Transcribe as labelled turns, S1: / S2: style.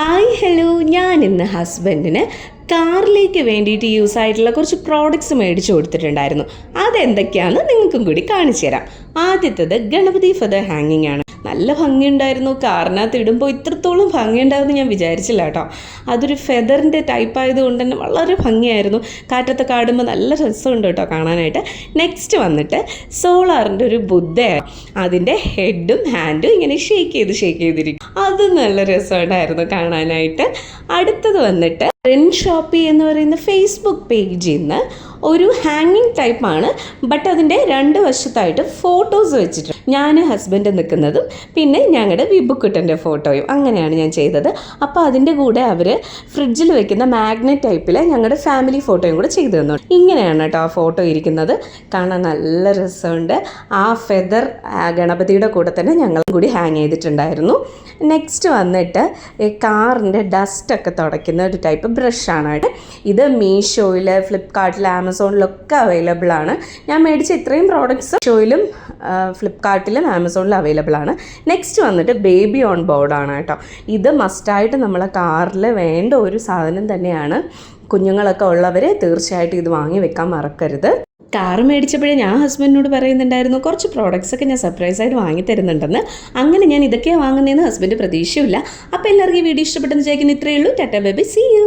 S1: Hi hello. ഞാൻ ഇന്ന് ഹസ്ബൻഡിന് കാറിലേക്ക് വേണ്ടിയിട്ട് യൂസ് ആയിട്ടുള്ള കുറച്ച് പ്രോഡക്റ്റ്സ് മേടിച്ചു കൊടുത്തിട്ടുണ്ടായിരുന്നു. അതെന്തൊക്കെയാണെന്ന് നിങ്ങൾക്കും കൂടി കാണിച്ചു തരാം. ആദ്യത്തത് ഗണപതി ഫെദർ ഹാങ്ങിങ് ആണ്. നല്ല ഭംഗിയുണ്ടായിരുന്നു. കാറിനകത്ത് ഇടുമ്പോൾ ഇത്രത്തോളം ഭംഗിയുണ്ടാവുമെന്ന് ഞാൻ വിചാരിച്ചില്ല കേട്ടോ. അതൊരു ഫെദറിന്റെ ടൈപ്പ് ആയതുകൊണ്ട് തന്നെ വളരെ ഭംഗിയായിരുന്നു. കാറ്റത്ത് കാടുമ്പോൾ നല്ല രസമുണ്ട് കേട്ടോ കാണാനായിട്ട്. നെക്സ്റ്റ് വന്നിട്ട് സോളാറിന്റെ ഒരു ബുദ്ധയാണ് അതിന്റെ ഹെഡും ഹാൻഡും ഇങ്ങനെ ഷേക്ക് ചെയ്ത് ഷേക്ക് ചെയ്തിരിക്കും. അത് നല്ല രസമുണ്ടായിരുന്നു കാണാനായിട്ട്. അടുത്തത് വന്നിട്ട് റെൻ ഷോപ്പി എന്ന് പറയുന്ന ഫേസ്ബുക്ക് പേജിൽ നിന്ന് ഒരു ഹാങ്ങിങ് ടൈപ്പാണ് ബട്ട് അതിന്റെ രണ്ട് വശത്തായിട്ട് ഫോട്ടോസ് വെച്ചിട്ടുണ്ട്. ഞാൻ ഹസ്ബൻഡ് നിൽക്കുന്നതും പിന്നെ ഞങ്ങളുടെ വിബുക്കുട്ടന്റെ ഫോട്ടോയും അങ്ങനെയാണ് ഞാൻ ചെയ്തത്. അപ്പോൾ അതിന്റെ കൂടെ അവർ ഫ്രിഡ്ജിൽ വെക്കുന്ന മാഗ്നറ്റ് ടൈപ്പിൽ ഞങ്ങളുടെ ഫാമിലി ഫോട്ടോയും കൂടെ ചെയ്തു തന്നു. ഇങ്ങനെയാണ് കേട്ടോ ആ ഫോട്ടോ ഇരിക്കുന്നത്. കാണാൻ നല്ല രസമുണ്ട്. ആ ഫെദർ ഗണപതിയുടെ കൂടെ തന്നെ ഞങ്ങളും കൂടി ഹാങ് ചെയ്തിട്ടുണ്ടായിരുന്നു. നെക്സ്റ്റ് വന്നിട്ട് കാറിന്റെ ഡസ്റ്റൊക്കെ തുടയ്ക്കുന്ന ഒരു ടൈപ്പ് ബ്രഷാണ് ഇത് മീഷോയിൽ ഫ്ലിപ്കാർട്ടിൽ ആമസോണിലൊക്കെ അവൈലബിൾ ആണ്. ഞാൻ മേടിച്ച ഇത്രയും പ്രോഡക്റ്റ്സ് ഷോയിലും ഫ്ലിപ്കാർട്ടിലും ആമസോണിലും അവൈലബിൾ ആണ്. നെക്സ്റ്റ് വന്നിട്ട് ബേബി ഓൺ ബോർഡ് ആണ് കേട്ടോ. ഇത് മസ്റ്റായിട്ട് നമ്മളെ കാറിൽ വേണ്ട ഒരു സാധനം തന്നെയാണ്. കുഞ്ഞുങ്ങളൊക്കെ ഉള്ളവർ തീർച്ചയായിട്ടും ഇത് വാങ്ങി വെക്കാൻ മറക്കരുത്. കാർ മേടിച്ചപ്പോഴേ ഞാൻ ഹസ്ബൻഡിനോട് പറയുന്നുണ്ടായിരുന്നു കുറച്ച് പ്രോഡക്റ്റ്സ് ഒക്കെ ഞാൻ സർപ്രൈസ് ആയിട്ട് വാങ്ങി തരുന്നുണ്ടെന്ന്. അങ്ങനെ ഞാൻ ഇതൊക്കെയാണ് വാങ്ങുന്നതെന്ന് ഹസ്ബൻഡ് പ്രതീക്ഷയില്ല അപ്പോൾ എല്ലാവർക്കും ഈ വീഡിയോ ഇഷ്ടപ്പെട്ടെന്ന് വിചാരിക്കുന്നു. ഇത്രയേ ഉള്ളൂ. Tata baby C U